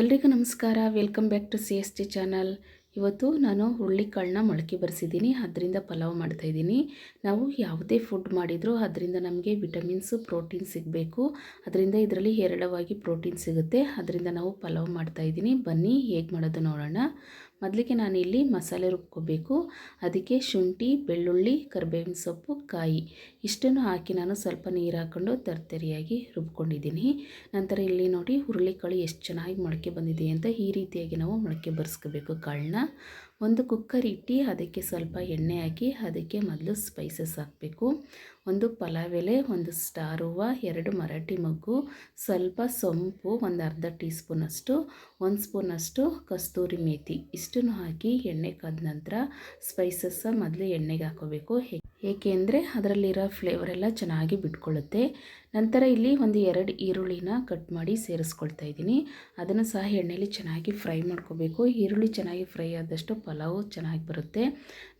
ಎಲ್ರಿಗೂ ನಮಸ್ಕಾರ. Welcome back to C S T channel. ಇವತ್ತು ನಾನು ಹುರುಳಿಕಾಳನ್ನ ಮೊಳಕೆ ಬರೆಸಿದ್ದೀನಿ, ಅದರಿಂದ ಪಲಾವ್ ಮಾಡ್ತಾ ಇದ್ದೀನಿ. ನಾವು ಯಾವುದೇ ಫುಡ್ ಮಾಡಿದರೂ ಅದರಿಂದ ನಮಗೆ ವಿಟಮಿನ್ಸು ಪ್ರೋಟೀನ್ ಸಿಗಬೇಕು. ಅದರಿಂದ ಇದರಲ್ಲಿ ಹೇರಳವಾಗಿ ಪ್ರೋಟೀನ್ ಸಿಗುತ್ತೆ. ಅದರಿಂದ ನಾವು ಪಲಾವ್ ಮಾಡ್ತಾ ಇದ್ದೀನಿ. ಬನ್ನಿ, ಹೇಗೆ ಮಾಡೋದು ನೋಡೋಣ. ಮೊದಲಿಗೆ ನಾನು ಇಲ್ಲಿ ಮಸಾಲೆ ರುಬ್ಕೋಬೇಕು. ಅದಕ್ಕೆ ಶುಂಠಿ, ಬೆಳ್ಳುಳ್ಳಿ, ಕರಿಬೇವಿನ ಸೊಪ್ಪು, ಕಾಯಿ ಇಷ್ಟನ್ನು ಹಾಕಿ ನಾನು ಸ್ವಲ್ಪ ನೀರು ಹಾಕ್ಕೊಂಡು ತರ್ತರಿಯಾಗಿ ರುಬ್ಕೊಂಡಿದ್ದೀನಿ. ನಂತರ ಇಲ್ಲಿ ನೋಡಿ ಹುರುಳಿಕಾಳು ಎಷ್ಟು ಚೆನ್ನಾಗಿ ಮೊಳಕೆ ಬಂದಿದೆ ಅಂತ ಈ ರೀತಿಯಾಗಿ ನಾವು ಮೊಳಕೆ ಬರ್ಸ್ಕೋಬೇಕು ಕಾಳನ್ನ. ಒಂದು ಕುಕ್ಕರ್ ಇಟ್ಟು ಅದಕ್ಕೆ ಸ್ವಲ್ಪ ಎಣ್ಣೆ ಹಾಕಿ ಅದಕ್ಕೆ ಮೊದಲು ಸ್ಪೈಸಸ್ ಹಾಕಬೇಕು. ಒಂದು ಪಲಾವ್ ಎಲೆ ಒಂದು ಸ್ಟಾರ್ ಹೂವು, ಎರಡು ಮರಾಠಿ ಮಗ್ಗು, ಸ್ವಲ್ಪ ಸೊಂಪು, ಒಂದು ಅರ್ಧ ಟೀ ಸ್ಪೂನಷ್ಟು ಒಂದು ಸ್ಪೂನಷ್ಟು ಕಸ್ತೂರಿ ಮೇಥಿ. ಇಷ್ಟನ್ನು ಹಾಕಿ ಎಣ್ಣೆ ಕಾದ ನಂತರ ಸ್ಪೈಸಸ್ಸ ಮೊದಲು ಎಣ್ಣೆಗೆ ಹಾಕೋಬೇಕು. ಏಕೆಂದರೆ ಅದರಲ್ಲಿರೋ ಫ್ಲೇವರೆಲ್ಲ ಚೆನ್ನಾಗಿ ಬಿಟ್ಕೊಳ್ಳುತ್ತೆ. ನಂತರ ಇಲ್ಲಿ ಒಂದು ಎರಡು ಈರುಳ್ಳಿನ ಕಟ್ ಮಾಡಿ ಸೇರಿಸ್ಕೊಳ್ತಾ ಇದ್ದೀನಿ. ಅದನ್ನು ಸಹ ಎಣ್ಣೆಯಲ್ಲಿ ಚೆನ್ನಾಗಿ ಫ್ರೈ ಮಾಡ್ಕೋಬೇಕು. ಈರುಳ್ಳಿ ಚೆನ್ನಾಗಿ ಫ್ರೈ ಆದಷ್ಟು ಪಲಾವು ಚೆನ್ನಾಗಿ ಬರುತ್ತೆ.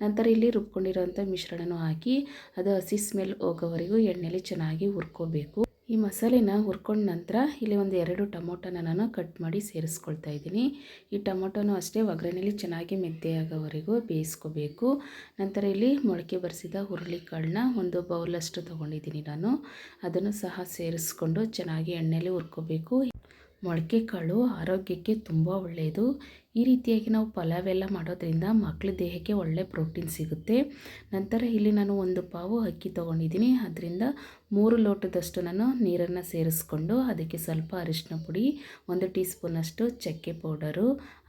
ನಂತರ ಇಲ್ಲಿ ರುಬ್ಕೊಂಡಿರೋಂಥ ಮಿಶ್ರಣನೂ ಹಾಕಿ ಅದು ಹಸಿ ಸ್ಮೆಲ್ ಹೋಗೋವರೆಗೂ ಎಣ್ಣೆಯಲ್ಲಿ ಚೆನ್ನಾಗಿ ಹುರ್ಕೋಬೇಕು. ಈ ಮಸಾಲೆನ ಹುರ್ಕೊಂಡ ನಂತರ ಇಲ್ಲಿ ಒಂದು ಎರಡು ಟೊಮೊಟೊನ ನಾನು ಕಟ್ ಮಾಡಿ ಸೇರಿಸ್ಕೊಳ್ತಾ ಇದ್ದೀನಿ. ಈ ಟೊಮೊಟೊನು ಅಷ್ಟೇ ಒಗ್ಗರಣೆಯಲ್ಲಿ ಚೆನ್ನಾಗಿ ಮೆದ್ದೆಯಾಗೋವರೆಗೂ ಬೇಯಿಸ್ಕೋಬೇಕು. ನಂತರ ಇಲ್ಲಿ ಮೊಳಕೆ ಬರೆಸಿದ ಹುರುಳಿಕಾಳನ್ನ ಒಂದು ಬೌಲಷ್ಟು ತೊಗೊಂಡಿದ್ದೀನಿ ನಾನು. ಅದನ್ನು ಸಹ ಸೇರಿಸ್ಕೊಂಡು ಚೆನ್ನಾಗಿ ಎಣ್ಣೆಯಲ್ಲಿ ಹುರ್ಕೋಬೇಕು. ಮೊಳಕೆ ಕಾಳು ಆರೋಗ್ಯಕ್ಕೆ ತುಂಬ ಒಳ್ಳೆಯದು. ಈ ರೀತಿಯಾಗಿ ನಾವು ಪಲಾವ್ ಎಲ್ಲ ಮಾಡೋದ್ರಿಂದ ಮಕ್ಕಳ ದೇಹಕ್ಕೆ ಒಳ್ಳೆ ಪ್ರೋಟೀನ್ ಸಿಗುತ್ತೆ. ನಂತರ ಇಲ್ಲಿ ನಾನು ಒಂದು ಪಾವು ಅಕ್ಕಿ ತೊಗೊಂಡಿದ್ದೀನಿ. ಅದರಿಂದ ಮೂರು ಲೋಟದಷ್ಟು ನಾನು ನೀರನ್ನು ಸೇರಿಸ್ಕೊಂಡು ಅದಕ್ಕೆ ಸ್ವಲ್ಪ ಅರಿಶಿನ ಪುಡಿ, ಒಂದು ಟೀ ಸ್ಪೂನಷ್ಟು ಚಕ್ಕೆ ಪೌಡರು,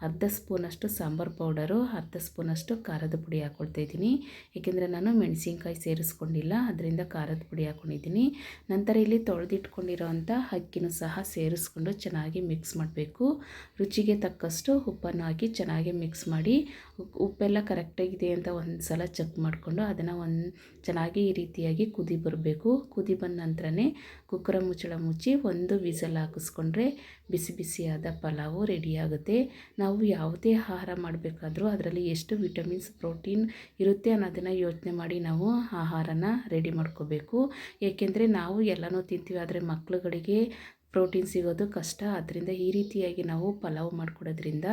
ಅರ್ಧ ಸ್ಪೂನಷ್ಟು ಸಾಂಬಾರು ಪೌಡರು, ಅರ್ಧ ಸ್ಪೂನಷ್ಟು ಖಾರದ ಪುಡಿ ಹಾಕ್ಕೊಳ್ತಾ ಇದ್ದೀನಿ. ಏಕೆಂದರೆ ನಾನು ಮೆಣಸಿನ್ಕಾಯಿ ಸೇರಿಸ್ಕೊಂಡಿಲ್ಲ, ಅದರಿಂದ ಖಾರದ ಪುಡಿ ಹಾಕ್ಕೊಂಡಿದ್ದೀನಿ ನಂತರ ಇಲ್ಲಿ ತೊಳೆದಿಟ್ಕೊಂಡಿರೋ ಅಂಥ ಅಕ್ಕಿನೂ ಸಹ ಸೇರಿಸ್ಕೊಂಡು ಚೆನ್ನಾಗಿ ಮಿಕ್ಸ್ ಮಾಡಬೇಕು. ರುಚಿಗೆ ತಕ್ಕಷ್ಟು ಉಪ್ಪನ್ನು ಹಾಕಿ ಚೆನ್ನಾಗಿ ಮಿಕ್ಸ್ ಮಾಡಿ ಉಪ್ಪೆಲ್ಲ ಕರೆಕ್ಟಾಗಿದೆ ಅಂತ ಒಂದು ಸಲ ಚೆಕ್ ಮಾಡಿಕೊಂಡು ಅದನ್ನು ಒಂದು ಚೆನ್ನಾಗಿ ಈ ರೀತಿಯಾಗಿ ಕುದಿ ಬರಬೇಕು. ಕುದಿ ಬಂದ ನಂತರನೇ ಕುಕ್ಕರ ಮುಚ್ಚಳ ಮುಚ್ಚಿ ಒಂದು ವಿಸಲ್ ಹಾಕಿಸ್ಕೊಂಡ್ರೆ ಬಿಸಿ ಬಿಸಿಯಾದ ಪಲಾವು ರೆಡಿಯಾಗುತ್ತೆ ನಾವು ಯಾವುದೇ ಆಹಾರ ಮಾಡಬೇಕಾದ್ರೂ ಅದರಲ್ಲಿ ಎಷ್ಟು ವಿಟಮಿನ್ಸ್ ಪ್ರೋಟೀನ್ ಇರುತ್ತೆ ಅನ್ನೋದನ್ನು ಯೋಚನೆ ಮಾಡಿ ನಾವು ಆಹಾರನ ರೆಡಿ ಮಾಡ್ಕೋಬೇಕು. ಏಕೆಂದರೆ ನಾವು ಎಲ್ಲನೂ ತಿಂತೀವಿ, ಆದರೆ ಮಕ್ಕಳುಗಳಿಗೆ ಪ್ರೋಟೀನ್ ಸಿಗೋದು ಕಷ್ಟ. ಆದ್ದರಿಂದ ಈ ರೀತಿಯಾಗಿ ನಾವು ಪಲಾವ್ ಮಾಡಿಕೊಡೋದ್ರಿಂದ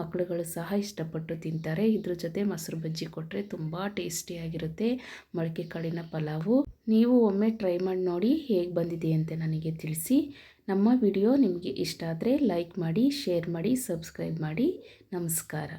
ಮಕ್ಕಳುಗಳು ಸಹ ಇಷ್ಟಪಟ್ಟು ತಿಂತಾರೆ. ಇದ್ರ ಜೊತೆ ಮೊಸರು ಬಜ್ಜಿ ಕೊಟ್ಟರೆ ತುಂಬ ಟೇಸ್ಟಿಯಾಗಿರುತ್ತೆ ಮೊಳಕೆ ಕಾಳಿನ ಪಲಾವು. ನೀವು ಒಮ್ಮೆ ಟ್ರೈ ಮಾಡಿ ನೋಡಿ ಹೇಗೆ ಬಂದಿದೆ ಅಂತ ನನಗೆ ತಿಳಿಸಿ. ನಮ್ಮ ವಿಡಿಯೋ ನಿಮಗೆ ಇಷ್ಟ ಆದರೆ ಲೈಕ್ ಮಾಡಿ, ಶೇರ್ ಮಾಡಿ, ಸಬ್ಸ್ಕ್ರೈಬ್ ಮಾಡಿ. ನಮಸ್ಕಾರ.